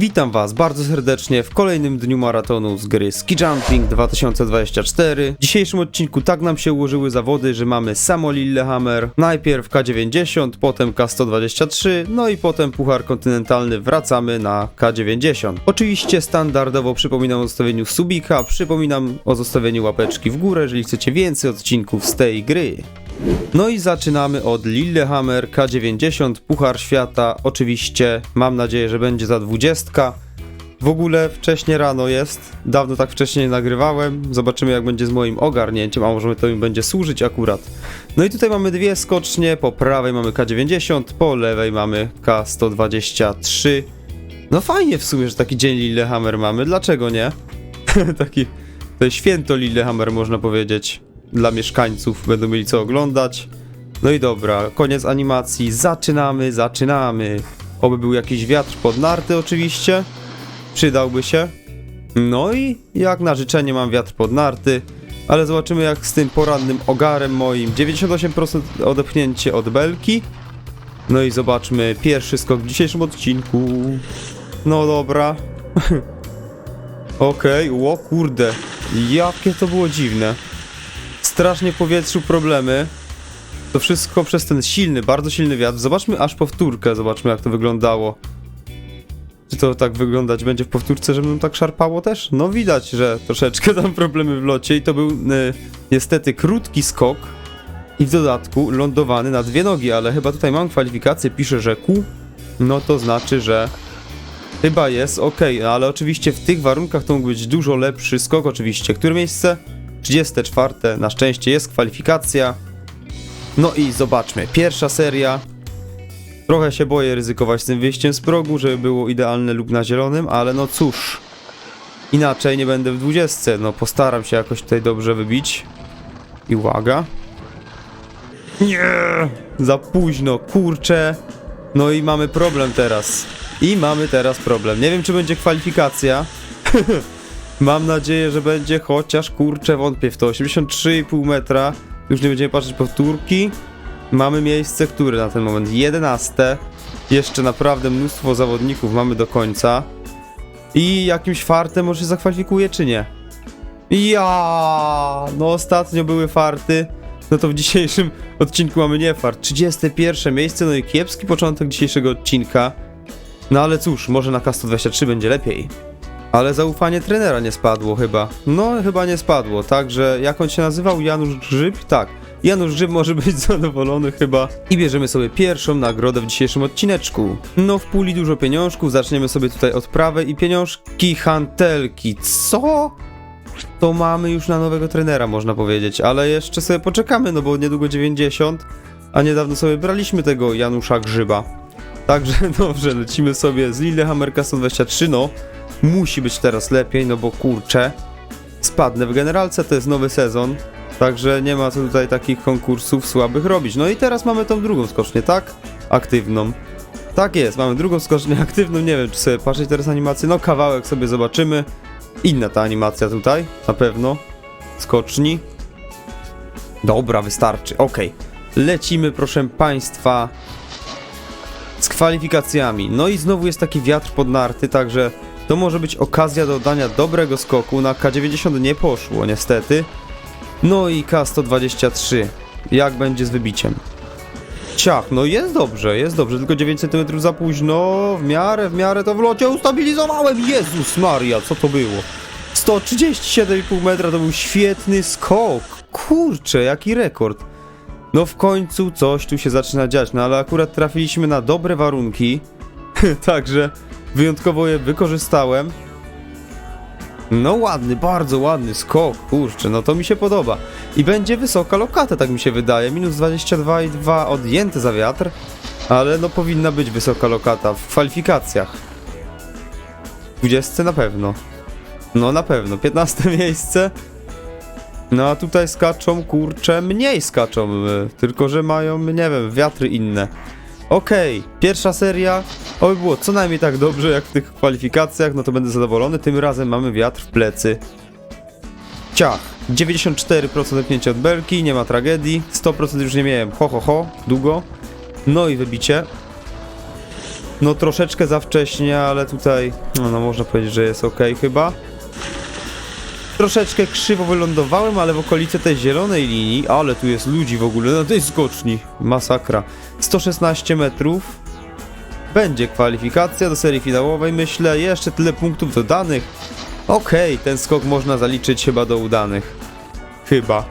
Witam Was bardzo serdecznie w kolejnym dniu maratonu z gry Ski Jumping 2024. W dzisiejszym odcinku tak nam się ułożyły zawody, że mamy samo Lillehammer, najpierw K90, potem K123, no i potem Puchar Kontynentalny wracamy na K90. Oczywiście standardowo przypominam o zostawieniu subika, przypominam o zostawieniu łapeczki w górę, jeżeli chcecie więcej odcinków z tej gry. No i zaczynamy od Lillehammer K90, Puchar Świata. Oczywiście mam nadzieję, że będzie za 20. W ogóle wcześnie rano jest, dawno tak wcześnie nie nagrywałem. Zobaczymy jak będzie z moim ogarnięciem, a może to mi będzie służyć akurat. No i tutaj mamy dwie skocznie, po prawej mamy K90, po lewej mamy K123. No fajnie w sumie, że taki dzień Lillehammer mamy, dlaczego nie? taki, to jest święto Lillehammer można powiedzieć dla mieszkańców, będą mieli co oglądać. No i dobra, koniec animacji, zaczynamy, zaczynamy. Oby był jakiś wiatr pod narty oczywiście, przydałby się. No i jak na życzenie mam wiatr pod narty, ale zobaczymy jak z tym porannym ogarem moim. 98% odepchnięcie od belki. No i zobaczmy pierwszy skok w dzisiejszym odcinku. No dobra. Okej, okay. o kurde, jakie to było dziwne strasznie w powietrzu problemy. To wszystko przez ten silny, bardzo silny wiatr. Zobaczmy aż powtórkę, zobaczmy jak to wyglądało. Czy to tak wyglądać będzie w powtórce, że będą tak szarpało też? No widać, że troszeczkę tam problemy w locie i to był y, niestety krótki skok i w dodatku lądowany na dwie nogi, ale chyba tutaj mam kwalifikację, pisze, że Q, no to znaczy, że chyba jest ok, ale oczywiście w tych warunkach to mógł być dużo lepszy skok oczywiście. Które miejsce? 34. Na szczęście jest kwalifikacja. No i zobaczmy. Pierwsza seria. Trochę się boję ryzykować z tym wyjściem z progu, żeby było idealne lub na zielonym, ale no cóż. Inaczej nie będę w 20. No postaram się jakoś tutaj dobrze wybić. I uwaga. Nie! Za późno, kurczę. No i mamy problem teraz. I mamy teraz problem. Nie wiem, czy będzie kwalifikacja. Mam nadzieję, że będzie chociaż kurczę wątpię w to. 83,5 metra. Już nie będziemy patrzeć powtórki. Mamy miejsce, które na ten moment 11. Jeszcze naprawdę mnóstwo zawodników mamy do końca. I jakimś fartem może się zakwalifikuje, czy nie? Ja, no ostatnio były farty. No to w dzisiejszym odcinku mamy nie fart. 31 miejsce, no i kiepski początek dzisiejszego odcinka. No ale cóż, może na K123 będzie lepiej. Ale zaufanie trenera nie spadło chyba. No, chyba nie spadło, także jak on się nazywał? Janusz Grzyb? Tak. Janusz Grzyb może być zadowolony chyba. I bierzemy sobie pierwszą nagrodę w dzisiejszym odcineczku. No, w puli dużo pieniążków, zaczniemy sobie tutaj od prawej i pieniążki hantelki. Co? To mamy już na nowego trenera, można powiedzieć, ale jeszcze sobie poczekamy, no bo niedługo 90, a niedawno sobie braliśmy tego Janusza Grzyba. Także dobrze, lecimy sobie z Lillehammer 123, no. Musi być teraz lepiej, no bo kurczę, spadnę w generalce, to jest nowy sezon, także nie ma co tutaj takich konkursów słabych robić. No i teraz mamy tą drugą skocznię, tak? Aktywną. Tak jest, mamy drugą skocznię aktywną, nie wiem czy sobie patrzeć teraz animację, no kawałek sobie zobaczymy. Inna ta animacja tutaj, na pewno. Skoczni. Dobra, wystarczy, ok. Lecimy proszę Państwa z kwalifikacjami. No i znowu jest taki wiatr pod narty, także to może być okazja do dania dobrego skoku. Na K90 nie poszło niestety. No i K123. Jak będzie z wybiciem? Ciach, no jest dobrze, jest dobrze, tylko 9 cm za późno. W miarę, w miarę to w locie ustabilizowałem. Jezus Maria, co to było? 137,5 metra to był świetny skok. Kurczę, jaki rekord. No w końcu coś tu się zaczyna dziać, no ale akurat trafiliśmy na dobre warunki. Także wyjątkowo je wykorzystałem. No ładny, bardzo ładny skok, kurczę, no to mi się podoba. I będzie wysoka lokata, tak mi się wydaje. Minus 22,2 odjęte za wiatr, ale no powinna być wysoka lokata w kwalifikacjach. 20 na pewno. No na pewno. 15 miejsce. No a tutaj skaczą, kurczę, mniej skaczą, y, tylko że mają, nie wiem, wiatry inne. Okej, okay, pierwsza seria, oby było co najmniej tak dobrze jak w tych kwalifikacjach, no to będę zadowolony. Tym razem mamy wiatr w plecy. Ciach, 94% wypnięcie od belki, nie ma tragedii, 100% już nie miałem, ho ho ho, długo. No i wybicie. No troszeczkę za wcześnie, ale tutaj, no, no można powiedzieć, że jest ok chyba. Troszeczkę krzywo wylądowałem, ale w okolicy tej zielonej linii, ale tu jest ludzi w ogóle na tej skoczni. Masakra. 116 metrów. Będzie kwalifikacja do serii finałowej, myślę. Jeszcze tyle punktów dodanych. Okej, ten skok można zaliczyć chyba do udanych. Chyba.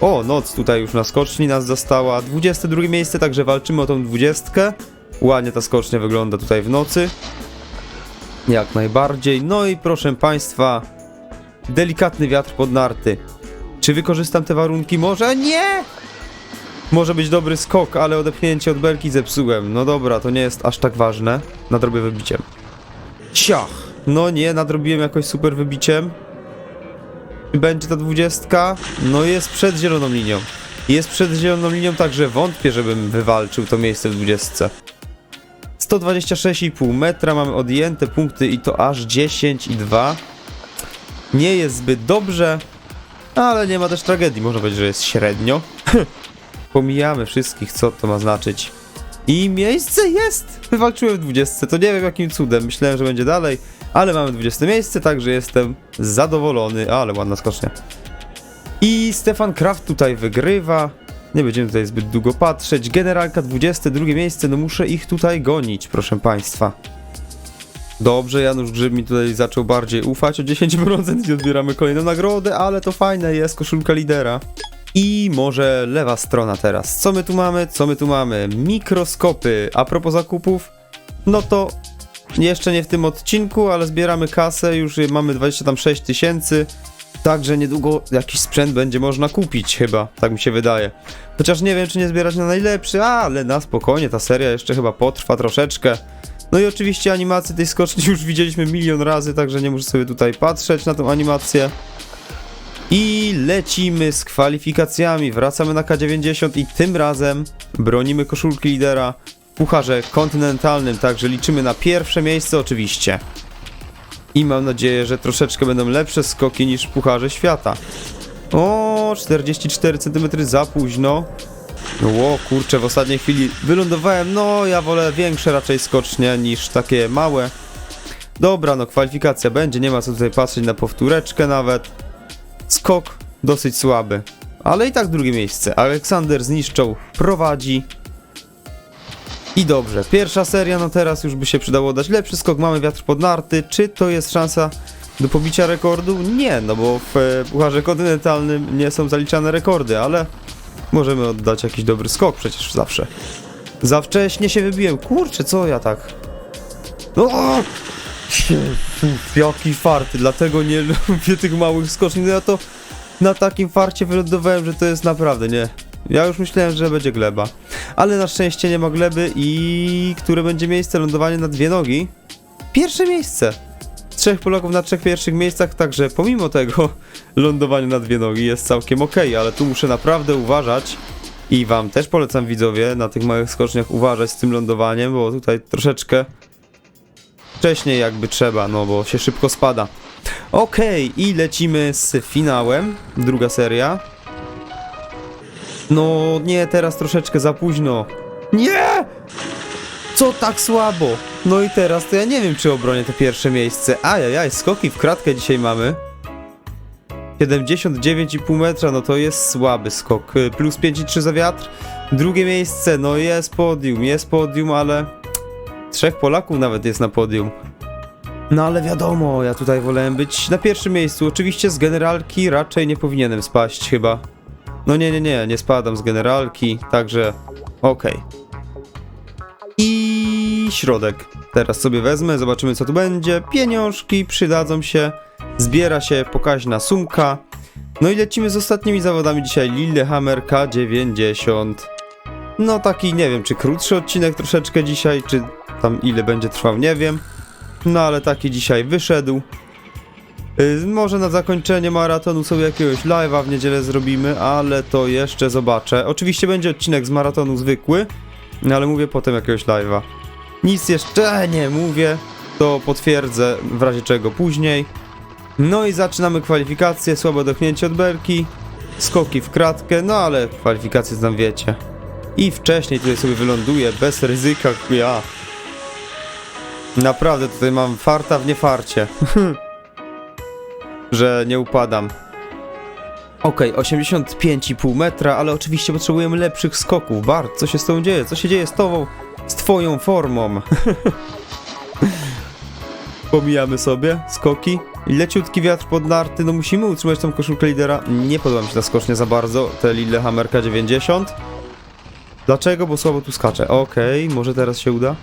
O, noc tutaj już na skoczni nas została. 22 miejsce, także walczymy o tą 20. Ładnie ta skocznia wygląda tutaj w nocy. Jak najbardziej. No i proszę Państwa, delikatny wiatr pod narty. Czy wykorzystam te warunki? Może nie! Może być dobry skok, ale odepchnięcie od belki zepsułem. No dobra, to nie jest aż tak ważne. Nadrobię wybiciem. Ciach! No nie, nadrobiłem jakoś super wybiciem. Będzie ta dwudziestka? No jest przed zieloną linią. Jest przed zieloną linią, także wątpię, żebym wywalczył to miejsce w dwudziestce. 126,5 metra, mamy odjęte punkty i to aż 10 i 2. Nie jest zbyt dobrze, ale nie ma też tragedii, można powiedzieć, że jest średnio. Pomijamy wszystkich, co to ma znaczyć. I miejsce jest! Wywalczyłem w 20, to nie wiem jakim cudem, myślałem, że będzie dalej, ale mamy 20 miejsce, także jestem zadowolony, ale ładna skocznia. I Stefan Kraft tutaj wygrywa. Nie będziemy tutaj zbyt długo patrzeć. Generalka 22 miejsce, no muszę ich tutaj gonić, proszę państwa. Dobrze, Janusz Grzyb mi tutaj zaczął bardziej ufać o 10% i odbieramy kolejną nagrodę, ale to fajne jest, koszulka lidera. I może lewa strona teraz. Co my tu mamy? Co my tu mamy? Mikroskopy. A propos zakupów, no to jeszcze nie w tym odcinku, ale zbieramy kasę, już mamy 26 tysięcy. Także niedługo jakiś sprzęt będzie można kupić chyba, tak mi się wydaje. Chociaż nie wiem, czy nie zbierać na najlepszy, ale na spokojnie, ta seria jeszcze chyba potrwa troszeczkę. No i oczywiście animację tej skoczni już widzieliśmy milion razy, także nie muszę sobie tutaj patrzeć na tą animację. I lecimy z kwalifikacjami, wracamy na K90 i tym razem bronimy koszulki lidera w pucharze kontynentalnym, także liczymy na pierwsze miejsce oczywiście. I mam nadzieję, że troszeczkę będą lepsze skoki niż w Pucharze Świata. O, 44 cm za późno. Ło, kurczę, w ostatniej chwili wylądowałem. No, ja wolę większe raczej skocznie niż takie małe. Dobra, no kwalifikacja będzie, nie ma co tutaj patrzeć na powtóreczkę nawet. Skok dosyć słaby. Ale i tak drugie miejsce. Aleksander zniszczą, prowadzi. I dobrze, pierwsza seria, no teraz już by się przydało dać lepszy skok, mamy wiatr pod narty, czy to jest szansa do pobicia rekordu? Nie, no bo w e, Pucharze Kontynentalnym nie są zaliczane rekordy, ale możemy oddać jakiś dobry skok przecież zawsze. Za wcześnie się wybiłem, kurczę, co ja tak... No! Jaki farty, dlatego nie lubię tych małych skoczni, no ja to na takim farcie wylądowałem, że to jest naprawdę, nie... Ja już myślałem, że będzie gleba. Ale na szczęście nie ma gleby i które będzie miejsce lądowanie na dwie nogi. Pierwsze miejsce. Trzech Polaków na trzech pierwszych miejscach, także pomimo tego lądowanie na dwie nogi jest całkiem ok, ale tu muszę naprawdę uważać i wam też polecam widzowie na tych małych skoczniach uważać z tym lądowaniem, bo tutaj troszeczkę wcześniej jakby trzeba, no bo się szybko spada. Okej, i lecimy z finałem, druga seria. No nie, teraz troszeczkę za późno. Nie! Co tak słabo? No i teraz to ja nie wiem, czy obronię to pierwsze miejsce. Ajajaj, skoki w kratkę dzisiaj mamy. 79,5 metra, no to jest słaby skok. Y, Plus 5,3 za wiatr. Drugie miejsce, no jest podium, jest podium, ale... Trzech Polaków nawet jest na podium. No ale wiadomo, ja tutaj wolałem być na pierwszym miejscu. Oczywiście z generalki raczej nie powinienem spaść chyba. No nie, nie, nie, nie spadam z generalki, także okej. I środek. Teraz sobie wezmę, zobaczymy co tu będzie. Pieniążki przydadzą się. Zbiera się pokaźna sumka. No i lecimy z ostatnimi zawodami dzisiaj. Lillehammer K90. No taki, nie wiem, czy krótszy odcinek troszeczkę dzisiaj, czy tam ile będzie trwał, nie wiem. No ale taki dzisiaj wyszedł. Y, Może na zakończenie maratonu sobie jakiegoś live'a w niedzielę zrobimy, ale to jeszcze zobaczę. Oczywiście będzie odcinek z maratonu zwykły, ale mówię potem jakiegoś live'a. Nic jeszcze nie mówię, to potwierdzę w razie czego później. No i zaczynamy kwalifikacje, słabe dochnięcie od belki, skoki w kratkę, no ale kwalifikacje tam wiecie. I wcześniej tutaj sobie wyląduję bez ryzyka, ja. Naprawdę, tutaj mam farta w niefarcie. że nie upadam. Okej, 85,5 metra, ale oczywiście potrzebujemy lepszych skoków. Bart, co się z tobą dzieje? Co się dzieje z tobą? Z twoją formą? Pomijamy sobie skoki. Leciutki wiatr pod narty, no musimy utrzymać tą koszulkę lidera. Nie podoba mi się ta skocznia za bardzo, te Lillehammerka 90. Dlaczego? Bo słabo tu skacze. Okej, może teraz się uda.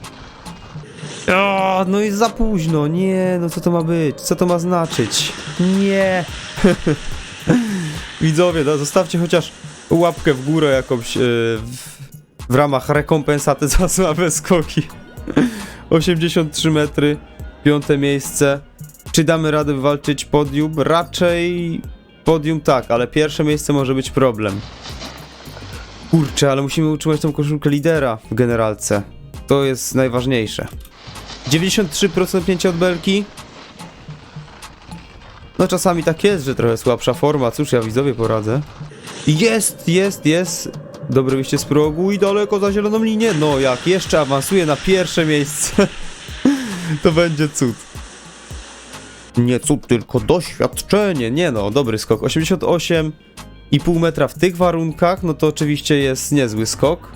O, no i za późno, nie, no co to ma być? Co to ma znaczyć? Nie. Widzowie, no, zostawcie chociaż łapkę w górę jakąś yy, w ramach rekompensaty za słabe skoki. 83 metry, piąte miejsce. Czy damy radę wywalczyć podium? Raczej podium tak, ale pierwsze miejsce może być problem. Kurczę, ale musimy utrzymać tą koszulkę lidera w generalce. To jest najważniejsze. 93% pnięcia od belki. No czasami tak jest, że trochę słabsza forma. Cóż, ja widzowie poradzę. Jest, jest, jest. Dobre wyjście z progu i daleko za zieloną linię. No jak jeszcze awansuje na pierwsze miejsce. to będzie cud. Nie cud, tylko doświadczenie. Nie no, dobry skok. 88,5 metra w tych warunkach, no to oczywiście jest niezły skok.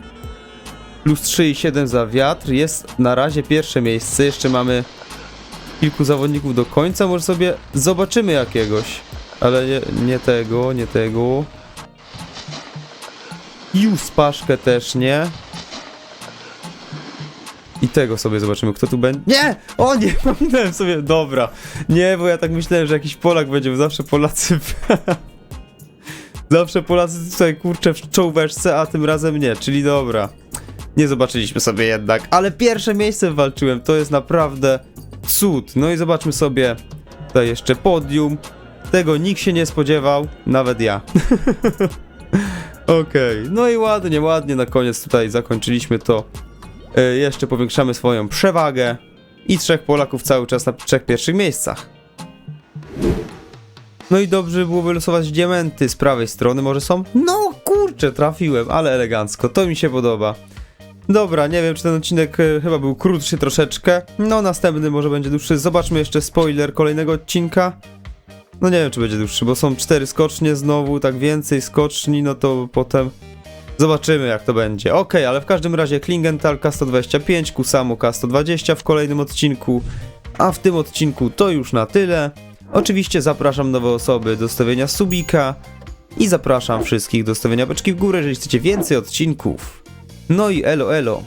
Plus 3,7 za wiatr. Jest na razie pierwsze miejsce. Jeszcze mamy kilku zawodników do końca. Może sobie zobaczymy jakiegoś. Ale nie, nie tego, nie tego. Już paszkę też nie. I tego sobie zobaczymy, kto tu będzie. Nie! O nie! Pominąłem sobie. Dobra. Nie, bo ja tak myślałem, że jakiś Polak będzie, bo zawsze Polacy. zawsze Polacy tutaj kurczę w czołóweczce, a tym razem nie, czyli dobra. Nie zobaczyliśmy sobie jednak, ale pierwsze miejsce walczyłem, to jest naprawdę cud. No i zobaczmy sobie tutaj jeszcze podium. Tego nikt się nie spodziewał, nawet ja. Okej, no i ładnie, ładnie na koniec tutaj zakończyliśmy to. E, jeszcze powiększamy swoją przewagę i trzech Polaków cały czas na trzech pierwszych miejscach. No i dobrze było wylosować diamenty z prawej strony, może są? No kurczę, trafiłem, ale elegancko, to mi się podoba. Dobra, nie wiem, czy ten odcinek e, chyba był krótszy troszeczkę. No, następny może będzie dłuższy. Zobaczmy jeszcze spoiler kolejnego odcinka. No nie wiem, czy będzie dłuższy, bo są cztery skocznie znowu, tak więcej skoczni, no to potem zobaczymy, jak to będzie. Okej, ale w każdym razie Klingenthal K125, Kusamo K120 w kolejnym odcinku. A w tym odcinku to już na tyle. Oczywiście zapraszam nowe osoby do stawienia subika i zapraszam wszystkich do stawienia beczki w górę, jeżeli chcecie więcej odcinków. No i elo elo.